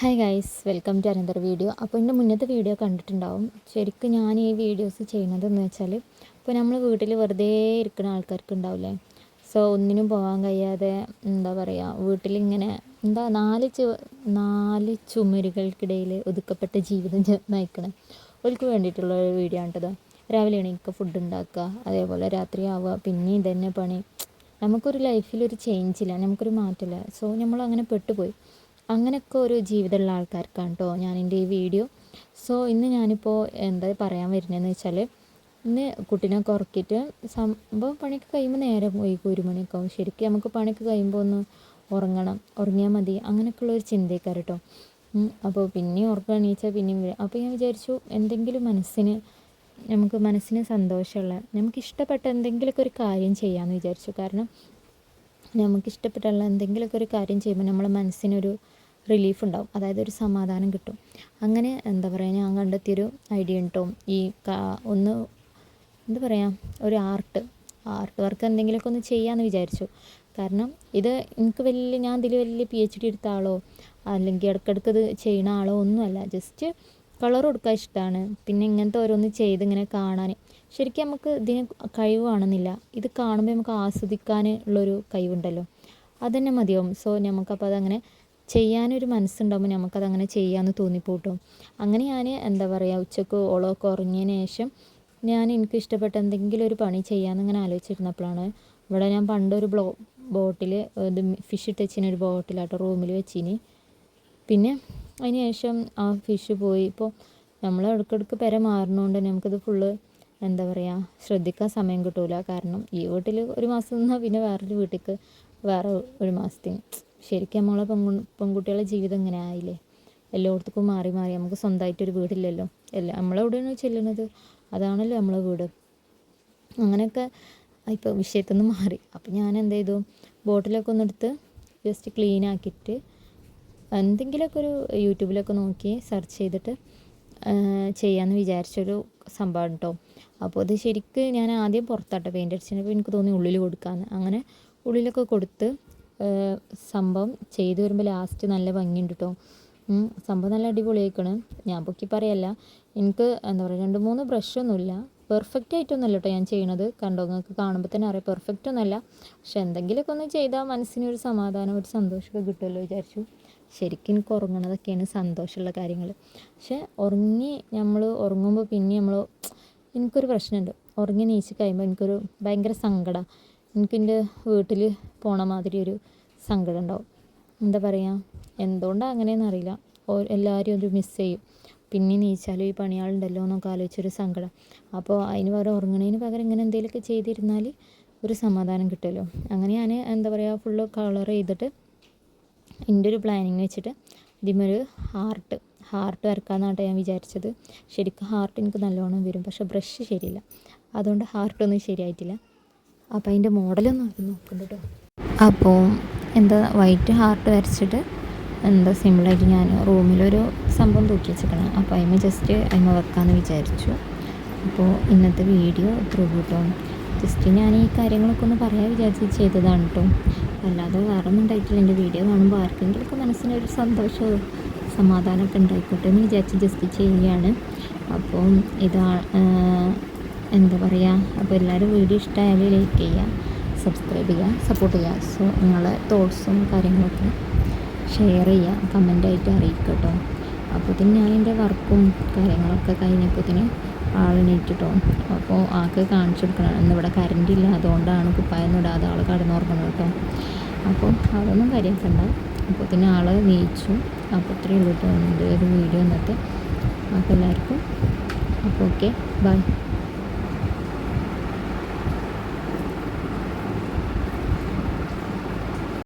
Hi guys welcome to another video അപ്പോൾ എന്റെ മുന്നത്തെ വീഡിയോ കണ്ടിട്ടുണ്ടാവും. ശരിക്കും ഞാൻ ഈ വീഡിയോസ് ചെയ്യുന്നതെന്ന് വെച്ചാൽ ഇപ്പോൾ നമ്മൾ വീട്ടിൽ വെറുതെ ഇരിക്കുന്ന ആൾക്കാർക്ക് ഉണ്ടാവില്ലേ? സോ ഒന്നിനും പോകാൻ കഴിയാതെ എന്താ പറയുക വീട്ടിലിങ്ങനെ എന്താ നാല് ചു നാല് ചുമരുകൾക്കിടയിൽ ഒതുക്കപ്പെട്ട ജീവിതം നയിക്കണം അവർക്ക് വേണ്ടിയിട്ടുള്ള ഒരു വീഡിയോ ആണ് കേട്ടോ രാവിലെ എണീക്ക ഫുഡ് ഉണ്ടാക്കുക അതേപോലെ രാത്രി ആവുക പിന്നെ ഇതന്നെ പണി. നമുക്കൊരു ലൈഫിലൊരു ചേഞ്ച് ഇല്ല നമുക്കൊരു മാറ്റമില്ല സോ നമ്മൾ അങ്ങനെ പെട്ടുപോയി. അങ്ങനെയൊക്കെ ഒരു ജീവിതമുള്ള ആൾക്കാർക്കാണ് കേട്ടോ ഞാൻ എന്റെ ഈ വീഡിയോ. സോ ഇന്ന് ഞാനിപ്പോൾ എന്താ പറയാൻ വരുന്നതെന്ന് വെച്ചാൽ ഇന്ന് കുട്ടീനൊക്കെ ഉറക്കിയിട്ട് സംഭവം പണിയൊക്കെ കഴിയുമ്പോൾ നേരെ പോയി ഒരു മണിയൊക്കെ ആവും. ശരിക്കും നമുക്ക് പണിയൊക്കെ കഴിയുമ്പോൾ ഒന്ന് ഉറങ്ങണം ഉറങ്ങിയാൽ മതി അങ്ങനെയൊക്കെയുള്ള ഒരു ചിന്തയൊക്കെ കേട്ടോ അപ്പോൾ പിന്നെയും ഉറക്കം എണീച്ചാൽ പിന്നെയും വരും. അപ്പോൾ ഞാൻ വിചാരിച്ചു എന്തെങ്കിലും മനസ്സിന് നമുക്ക് മനസ്സിന് സന്തോഷമുള്ള നമുക്ക് ഇഷ്ടപ്പെട്ട എന്തെങ്കിലുമൊക്കെ ഒരു കാര്യം ചെയ്യാമെന്ന് വിചാരിച്ചു. കാരണം നമുക്ക് ഇഷ്ടപ്പെട്ടുള്ള എന്തെങ്കിലുമൊക്കെ ഒരു കാര്യം ചെയ്യുമ്പോൾ നമ്മളെ മനസ്സിനൊരു റിലീഫ് ഉണ്ടാവും അതായത് ഒരു സമാധാനം കിട്ടും. അങ്ങനെ എന്താ പറയുക ഞാൻ കണ്ടെത്തിയൊരു ഐഡിയ ഉണ്ടോ? ഈ ഒന്ന് എന്താ പറയുക ഒരു ആർട്ട് ആർട്ട് വർക്ക് എന്തെങ്കിലുമൊക്കെ ഒന്ന് ചെയ്യാമെന്ന് വിചാരിച്ചു. കാരണം ഇത് എനിക്ക് വലിയ ഞാൻ ഇതിൽ വലിയ പി എച്ച് ഡി എടുത്ത ആളോ അല്ലെങ്കിൽ ഇടയ്ക്കിടയ്ക്ക് ഇത് ചെയ്യണ ആളോ ഒന്നുമല്ല. ജസ്റ്റ് കളർ കൊടുക്കാൻ ഇഷ്ടമാണ്. പിന്നെ ഇങ്ങനത്തെ ഓരോന്ന് ചെയ്ത് ഇങ്ങനെ കാണാൻ ശരിക്കും നമുക്ക് ഇതിന് കഴിവ് കാണുന്നില്ല. ഇത് കാണുമ്പോൾ നമുക്ക് ആസ്വദിക്കാൻ ഉള്ളൊരു കഴിവുണ്ടല്ലോ. അതുതന്നെ മതിയാവും. സോ നമുക്കപ്പോൾ അതങ്ങനെ ചെയ്യാനൊരു മനസ്സുണ്ടാകുമ്പോൾ നമുക്കതങ്ങനെ ചെയ്യാമെന്ന് തോന്നിപ്പോട്ടും. അങ്ങനെ ഞാൻ എന്താ പറയുക ഉച്ചയ്ക്ക് ഓളമൊക്കെ ഉറങ്ങിയതിന് ശേഷം ഞാൻ എനിക്ക് ഇഷ്ടപ്പെട്ട എന്തെങ്കിലും ഒരു പണി ചെയ്യാമെന്ന് ഇങ്ങനെ ആലോചിച്ചിരുന്നപ്പോഴാണ് ഇവിടെ ഞാൻ പണ്ടൊരു ബ്ലോ ബോട്ടിൽ ഇത് ഫിഷ് ഇട്ട് വെച്ചിന് ഒരു ബോട്ടിലാട്ടോ റൂമിൽ വെച്ചിന്. പിന്നെ അതിന് ശേഷം ആ ഫിഷ് പോയി. ഇപ്പോൾ നമ്മൾ ഇടയ്ക്കിടയ്ക്ക് പെര മാറുന്നതുകൊണ്ട് നമുക്കത് ഫുള്ള് എന്താ പറയുക ശ്രദ്ധിക്കാൻ സമയം കിട്ടൂല. കാരണം ഈ വീട്ടിൽ ഒരു മാസം നിന്നാൽ പിന്നെ വേറൊരു വീട്ടിലേക്ക് വേറെ ഒരു മാസത്തിന് ശരിക്കും നമ്മളെ പെങ്കു പെൺകുട്ടികളുടെ ജീവിതം ഇങ്ങനെ ആയില്ലേ? എല്ലായിടത്തേക്കും മാറി മാറി. നമുക്ക് സ്വന്തമായിട്ടൊരു വീടില്ലല്ലോ. എല്ലാ നമ്മളെവിടെയാണ് ചെല്ലുന്നത്? അതാണല്ലോ നമ്മളെ വീട്. അങ്ങനെയൊക്കെ ഇപ്പോൾ വിഷയത്തിൽ നിന്ന് മാറി. അപ്പം ഞാൻ എന്ത് ചെയ്തു? ബോട്ടിലൊക്കെ ഒന്നെടുത്ത് ജസ്റ്റ് ക്ലീൻ ആക്കിയിട്ട് എന്തെങ്കിലുമൊക്കെ ഒരു യൂട്യൂബിലൊക്കെ നോക്കി സെർച്ച് ചെയ്തിട്ട് ചെയ്യാമെന്ന് വിചാരിച്ചൊരു സംഭവം കേട്ടോ അപ്പോൾ അത് ശരിക്ക് ഞാൻ ആദ്യം പുറത്താട്ടെ. പെയിന്റ് അടിച്ചപ്പോൾ എനിക്ക് തോന്നി ഉള്ളിൽ കൊടുക്കാമെന്ന് അങ്ങനെ ഉള്ളിലൊക്കെ കൊടുത്ത് സംഭവം ചെയ്തു വരുമ്പോൾ ലാസ്റ്റ് നല്ല ഭംഗിയുണ്ട് കേട്ടോ സംഭവം നല്ല അടിപൊളിയായിക്കണ്. ഞാൻ പൊക്കി പറയല്ല. എനിക്ക് എന്താ പറയുക രണ്ട് മൂന്ന് ബ്രഷൊന്നുമില്ല പെർഫെക്റ്റ് ആയിട്ടൊന്നുമല്ല കേട്ടോ ഞാൻ ചെയ്യണത്. കണ്ടോ നിങ്ങൾക്ക് കാണുമ്പോൾ തന്നെ അറിയാം. പെർഫെക്റ്റ് ഒന്നുമല്ല. പക്ഷെ എന്തെങ്കിലുമൊക്കെ ഒന്ന് ചെയ്താൽ മനസ്സിന് ഒരു സമാധാനം ഒരു സന്തോഷമൊക്കെ കിട്ടുമല്ലോ വിചാരിച്ചു. ശരിക്കും എനിക്ക് ഉറങ്ങണതൊക്കെയാണ് സന്തോഷമുള്ള കാര്യങ്ങൾ പക്ഷെ ഉറങ്ങി നമ്മൾ ഉറങ്ങുമ്പോൾ പിന്നെ നമ്മൾ എനിക്കൊരു പ്രശ്നമുണ്ട്. ഉറങ്ങി നീച്ച് കഴിയുമ്പോൾ എനിക്കൊരു ഭയങ്കര സങ്കടം. എനിക്കെന്റെ വീട്ടിൽ പോണ മാതിരി ഒരു സങ്കടം ഉണ്ടാവും എന്താ പറയുക എന്തുകൊണ്ടാണ് അങ്ങനെയെന്ന് അറിയില്ല. എല്ലാവരും ഒരു മിസ് ചെയ്യും. പിന്നെ നീച്ചാലും ഈ പണിയാളുണ്ടല്ലോ എന്നൊക്കെ ആലോചിച്ചൊരു സങ്കടം. അപ്പോൾ അതിന് പകരം ഉറങ്ങണതിന് പകരം ഇങ്ങനെ എന്തെങ്കിലുമൊക്കെ ചെയ്തിരുന്നാൽ ഒരു സമാധാനം കിട്ടുമല്ലോ. അങ്ങനെ ഞാൻ എന്താ പറയുക ഫുള്ള് കളർ ചെയ്തിട്ട് എന്റെ ഒരു പ്ലാനിങ് വെച്ചിട്ട് ഇതിമൊരു ഹാർട്ട് ഹാർട്ട് വരക്കാമെന്നാണ് ഞാൻ വിചാരിച്ചത്. ശരിക്കും ഹാർട്ട് എനിക്ക് നല്ലോണം വരും. പക്ഷേ ബ്രഷ് ശരിയില്ല. അതുകൊണ്ട് ഹാർട്ടൊന്നും ശരിയായിട്ടില്ല. അപ്പോൾ അതിന്റെ മോഡലൊന്നും നോക്കുന്നുണ്ട് കേട്ടോ. അപ്പോൾ എന്താ വൈറ്റ് ഹാർട്ട് വരച്ചിട്ട് എന്താ സിമ്പിളായിട്ട് ഞാൻ റൂമിലൊരു സംഭവം തൂക്കി വെച്ചിരിക്കണം. അപ്പോൾ അതിന് ജസ്റ്റ് അതിന് വെക്കാമെന്ന് വിചാരിച്ചു. അപ്പോൾ ഇന്നത്തെ വീഡിയോ ഇത്ര കൂട്ടോ. ജസ്റ്റ് ഞാൻ ഈ കാര്യങ്ങളൊക്കെ ഒന്ന് പറയാൻ വിചാരിച്ച് ചെയ്തതാണ് കേട്ടോ. അല്ലാതെ വേറെ ഒന്നും ഉണ്ടായിട്ടില്ല. എന്റെ വീഡിയോ കാണുമ്പോൾ ആർക്കെങ്കിലുമൊക്കെ മനസ്സിനൊരു സന്തോഷവും സമാധാനമൊക്കെ ഉണ്ടായിക്കോട്ടെ എന്ന് വിചാരിച്ച് ജസ്റ്റ് ചെയ്യുകയാണ്. അപ്പം ഇതാ എന്താ പറയുക? അപ്പോൾ എല്ലാവരും വീഡിയോ ഇഷ്ടമായാലും ലൈക്ക് ചെയ്യുക. സബ്സ്ക്രൈബ് ചെയ്യുക സപ്പോർട്ട് ചെയ്യുക. സോ നിങ്ങളെ തോട്ട്സും കാര്യങ്ങളൊക്കെ ഷെയർ ചെയ്യുക കമന്റായിട്ട് അറിയിക്കുക കേട്ടോ അപ്പോൾ പിന്നെ ഞാൻ എന്റെ വർക്കും കാര്യങ്ങളൊക്കെ കഴിഞ്ഞപ്പോഴത്തേന് ആളിനേറ്റിട്ടോ അപ്പോൾ ആൾക്ക് കാണിച്ചു കൊടുക്കണം. ഇന്നിവിടെ കറണ്ട് ഇല്ല അതുകൊണ്ടാണ് കുപ്പായൊന്നും ഇടാതെ ആൾ കടന്നുറങ്ങണം കേട്ടോ അപ്പോൾ അതൊന്നും കാര്യമാക്കണ്ട അപ്പോൾ പിന്നെ ആൾ നീച്ചു. അപ്പോൾ ഇത്രയേ ഉള്ളൂ കേട്ടോ എന്റെ ഒരു വീഡിയോ ഇന്നത്തെ. അപ്പോൾ എല്ലാവർക്കും അപ്പോൾ ഓക്കെ ബൈ